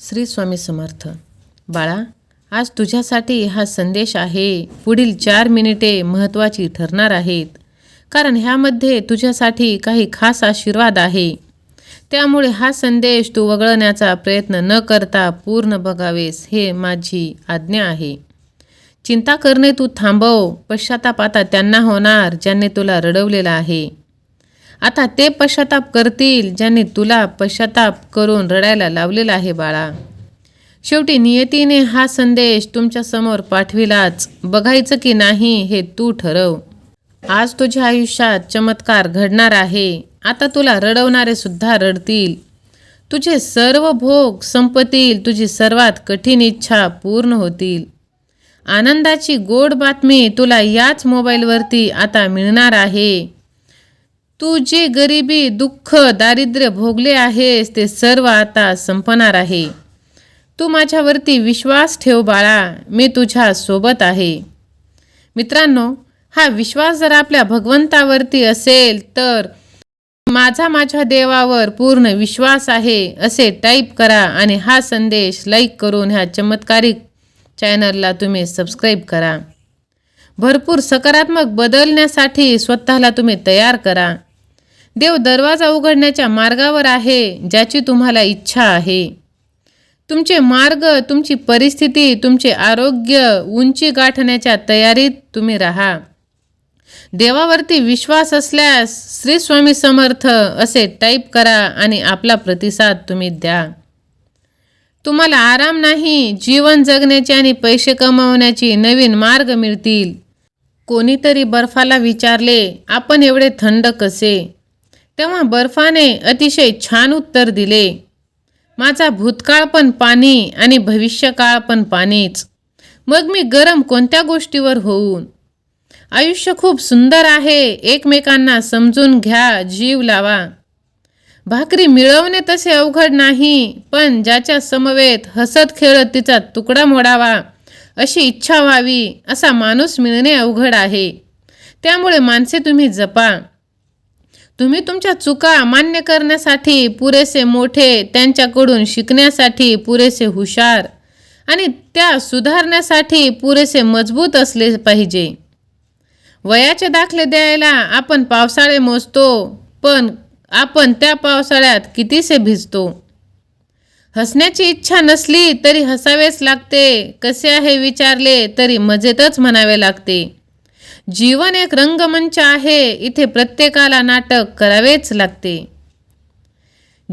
श्री स्वामी समर्थ. बाळा आज तुझ्यासाठी हा संदेश आहे. पुढील चार मिनिटे महत्त्वाची ठरणार आहेत. कारण ह्यामध्ये तुझ्यासाठी काही खास आशीर्वाद आहे. त्यामुळे हा संदेश तू वगळण्याचा प्रयत्न न करता पूर्ण बघावेस हे माझी आज्ञा आहे. चिंता करणे तू थांबव. पश्चाताप आता त्यांना होणार ज्यांनी तुला रडवलेला आहे. आता ते पश्चाताप करतील ज्यांनी तुला पश्चाताप करून रडायला लावलेला आहे बाळा. शेवटी नियतीने हा संदेश तुमच्यासमोर पाठविलाच. बघायचं की नाही हे तू ठरव. आज तुझ्या आयुष्यात चमत्कार घडणार आहे. आता तुला रडवणारे सुद्धा रडतील. तुझे सर्व भोग संपतील. तुझी सर्वात कठीण इच्छा पूर्ण होतील. आनंदाची गोड बातमी तुला याच मोबाईलवरती आता मिळणार आहे. तू जे गरिबी दुःख दारिद्र्य भोगले आहेस ते सर्व आता संपणार आहे. तू माझ्यावरती विश्वास ठेव बाळा मी तुझ्या सोबत आहे. मित्रांनो हा विश्वास जर आपल्या भगवंतावरती असेल तर माझा माझ्या देवावर पूर्ण विश्वास आहे असे टाईप करा आणि हा संदेश लाईक करून ह्या चमत्कारिक चॅनलला तुम्ही सबस्क्राईब करा. भरपूर सकारात्मक बदलण्यासाठी स्वतःला तुम्ही तयार करा. देव दरवाजा उघडण्याच्या मार्गावर आहे ज्याची तुम्हाला इच्छा आहे. तुमचे मार्ग तुमची परिस्थिती तुमचे आरोग्य उंची गाठण्याच्या तयारीत तुम्ही राहा. देवावरती विश्वास असल्यास श्री स्वामी समर्थ असे टाईप करा आणि आपला प्रतिसाद तुम्ही द्या. तुम्हाला आराम नाही जीवन जगण्याची आणि पैसे कमावण्याची नवीन मार्ग मिळतील. कोणीतरी बर्फाला विचारले आपण एवढे थंड कसे? तेव्हा बर्फाने अतिशय छान उत्तर दिले. माझा भूतकाळ पण पाणी आणि भविष्यकाळ पण पाणीच. मग मी गरम कोणत्या गोष्टीवर होऊन? आयुष्य खूप सुंदर आहे एकमेकांना समजून घ्या जीव लावा. भाकरी मिळवणे तसे अवघड नाही पण ज्याच्या समवेत हसत खेळत तिचा तुकडा मोडावा अशी इच्छा व्हावी असा माणूस मिळणे अवघड आहे. त्यामुळे माणसे तुम्ही जपा. तुम्ही तुमच्या चुका मान्य करण्यासाठी पुरेसे मोठे त्यांच्याकडून शिकण्यासाठी पुरेसे हुशार आणि त्या सुधारण्यासाठी पुरेसे मजबूत असले पाहिजे. वयाचे दाखले द्यायला आपण पावसाळे मोजतो पण आपण त्या पावसाळ्यात कितीसे भिजतो? हसण्याची इच्छा नसली तरी हसावेच लागते कसे आहे विचारले तरी मजेतच म्हणावे लागते. जीवन एक रंगमंच आहे इथे प्रत्येकाला नाटक करावेच लागते.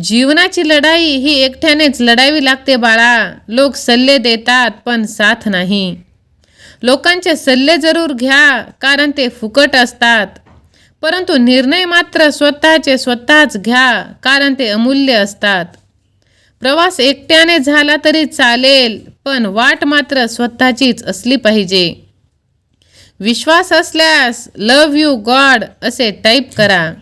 जीवनाची लढाई ही एकट्यानेच लढावी लागते बाळा. लोक सल्ले देतात पण साथ नाही. लोकांचे सल्ले जरूर घ्या कारण ते फुकट असतात. परंतु निर्णय मात्र स्वतःचे स्वतःच घ्या कारण ते अमूल्य असतात. प्रवास एकट्याने झाला तरी चालेल पण वाट मात्र स्वतःचीच असली पाहिजे. विश्वास असल्यास लव यू गॉड असे टाईप करा.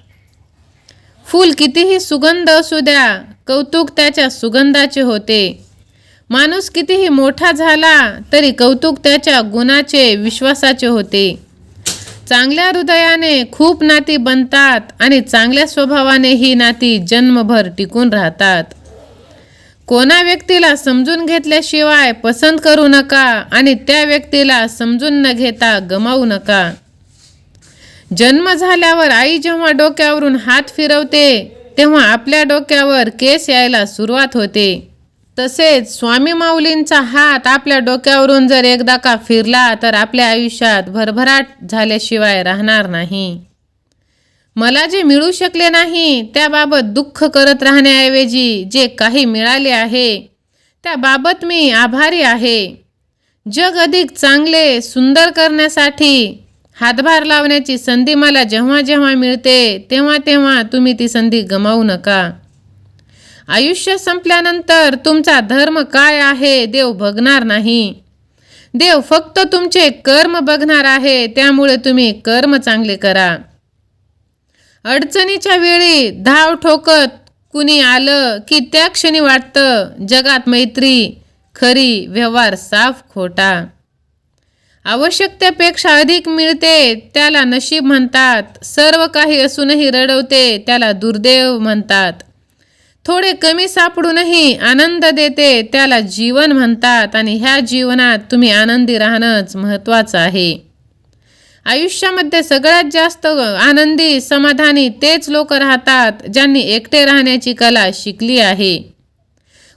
फूल कितीही सुगंध असू द्या कौतुक त्याच्या सुगंधाचे होते. माणूस कितीही मोठा झाला तरी कौतुक त्याच्या गुणाचे विश्वासाचे होते. चांगल्या हृदयाने खूप नाती बनतात आणि चांगल्या स्वभावाने ही नाती जन्मभर टिकून राहतात. कोणा व्यक्तीला समजून घेतल्याशिवाय पसंत करू नका आणि त्या व्यक्तीला समजून न घेता गमावू नका. जन्म झाल्यावर आई जेव्हा डोक्यावरून हात फिरवते तेव्हा आपल्या डोक्यावर केस यायला सुरुवात होते. तसेच स्वामी माऊलींचा हात आपल्या डोक्यावरून जर एकदा का फिरला तर आपल्या आयुष्यात भरभराट झाल्याशिवाय राहणार नाही. मला जे मिळू शकले नाही त्याबाबत दुःख करत राहण्याऐवजी जे काही मिळाले आहे त्याबाबत मी आभारी आहे. जग अधिक चांगले सुंदर करण्यासाठी हातभार लावण्याची संधी मला जेव्हा जेव्हा मिळते तेव्हा तेव्हा तुम्ही ती संधी गमावू नका. आयुष्य संपल्यानंतर तुमचा धर्म काय आहे देव बघणार नाही. देव फक्त तुमचे कर्म बघणार आहे त्यामुळे तुम्ही कर्म चांगले करा. अडचणीच्या वेळी धाव ठोकत कुणी आलं की त्या क्षणी वाटतं जगात मैत्री खरी व्यवहार साफ खोटा. आवश्यकतेपेक्षा अधिक मिळते त्याला नशीब म्हणतात. सर्व काही असूनही रडवते त्याला दुर्दैव म्हणतात. थोडे कमी सापडूनही आनंद देते त्याला जीवन म्हणतात. आणि ह्या जीवनात तुम्ही आनंदी राहणंच महत्त्वाचं आहे. आयुष्यामध्ये सगळ्यात जास्त आनंदी समाधानी तेच लोक राहतात ज्यांनी एकटे राहण्याची कला शिकली आहे.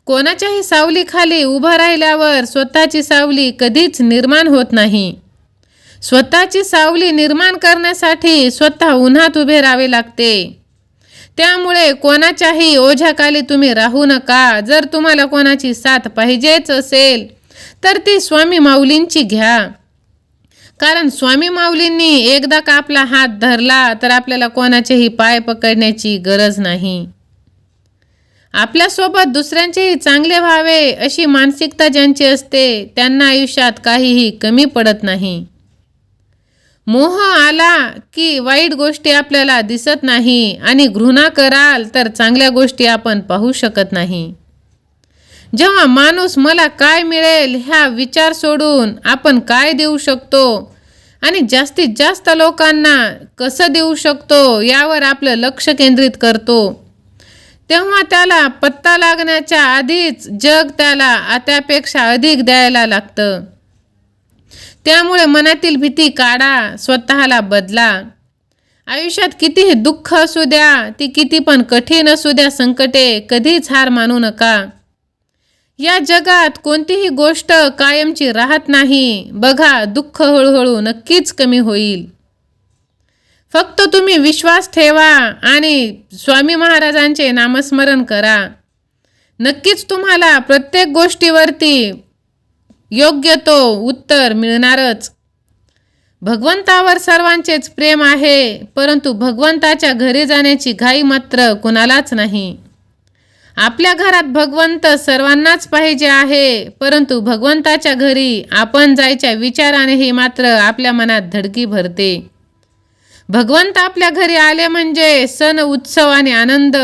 कोणाच्याही सावलीखाली उभं राहिल्यावर स्वतःची सावली कधीच निर्माण होत नाही. स्वतःची सावली निर्माण करण्यासाठी स्वतः उन्हात उभे राहावे लागते. त्यामुळे कोणाच्याही ओझ्याखाली तुम्ही राहू नका. जर तुम्हाला कोणाची साथ पाहिजेच असेल तर ती स्वामी माऊलींची घ्या. कारण स्वामी माऊलींनी एकदा का आपला हात धरला तर आपल्याला कोणाचेही पाय पकडण्याची गरज नाही. आपल्यासोबत दुसऱ्यांचेही चांगले व्हावे अशी मानसिकता ज्यांची असते त्यांना आयुष्यात काहीही कमी पडत नाही. मोह आला की वाईट गोष्टी आपल्याला दिसत नाही आणि घृणा कराल तर चांगल्या गोष्टी आपण पाहू शकत नाही. जेव्हा माणूस मला काय मिळेल ह्या विचार सोडून आपण काय देऊ शकतो? आणि जास्तीत जास्त लोकांना कसं देऊ शकतो यावर आपलं लक्ष केंद्रित करतो. तेव्हा त्याला पत्ता लागण्याच्या आधीच जग त्याला आत्यापेक्षा अधिक द्यायला लागतं. त्यामुळे मनातील भीती काढा स्वतःला बदला. आयुष्यात कितीही दुःख असू द्या ती किती पण कठीण असू द्या संकटे कधीच हार मानू नका. या जगात कोणतीही गोष्ट कायमची राहत नाही. बघा दुःख हळूहळू नक्कीच कमी होईल. फक्त तुम्ही विश्वास ठेवा आणि स्वामी महाराजांचे नामस्मरण करा. नक्कीच तुम्हाला प्रत्येक गोष्टीवरती योग्य तो उत्तर मिळणारच. भगवंतावर सर्वांचेच प्रेम आहे परंतु भगवंताच्या घरी जाण्याची घाई मात्र कुणालाच नाही. आपल्या घरात भगवंत सर्वांनाच पाहिजे आहे परंतु भगवंताच्या घरी आपण जायच्या विचाराने हे मात्र आपल्या मनात धडकी भरते. भगवंत आपल्या घरी आले म्हणजे सण उत्सव आणि आनंद.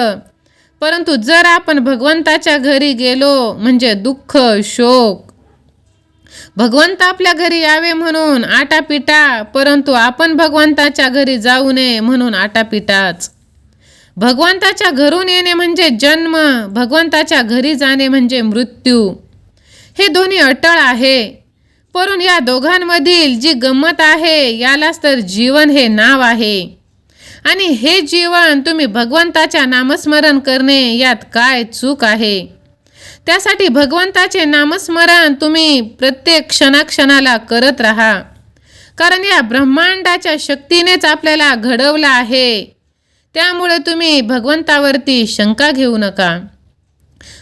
परंतु जर आपण भगवंताच्या घरी गेलो म्हणजे दुःख शोक. भगवंत आपल्या घरी यावे म्हणून आटापिटा परंतु आपण भगवंताच्या घरी जाऊ नये म्हणून आटापिटाच. भगवंताच्या घरून येणे म्हणजे जन्म भगवंताच्या घरी जाणे म्हणजे मृत्यू. हे दोन्ही अटळ आहे. परून या दोघांमधील जी गंमत आहे यालाच तर जीवन हे नाव आहे. आणि हे जीवन तुम्ही भगवंताच्या नामस्मरण करणे यात काय चूक आहे? त्यासाठी भगवंताचे नामस्मरण तुम्ही प्रत्येक क्षणाक्षणाला करत राहा. कारण या ब्रह्मांडाच्या शक्तीनेच आपल्याला घडवलं आहे. त्यामुळे तुम्ही भगवंतावरती शंका घेऊ नका.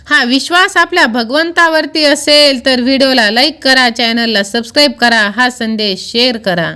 हा विश्वास आपल्या भगवंतावरती असेल तर व्हिडिओला लाईक करा चॅनलला सबस्क्राईब करा हा संदेश शेअर करा.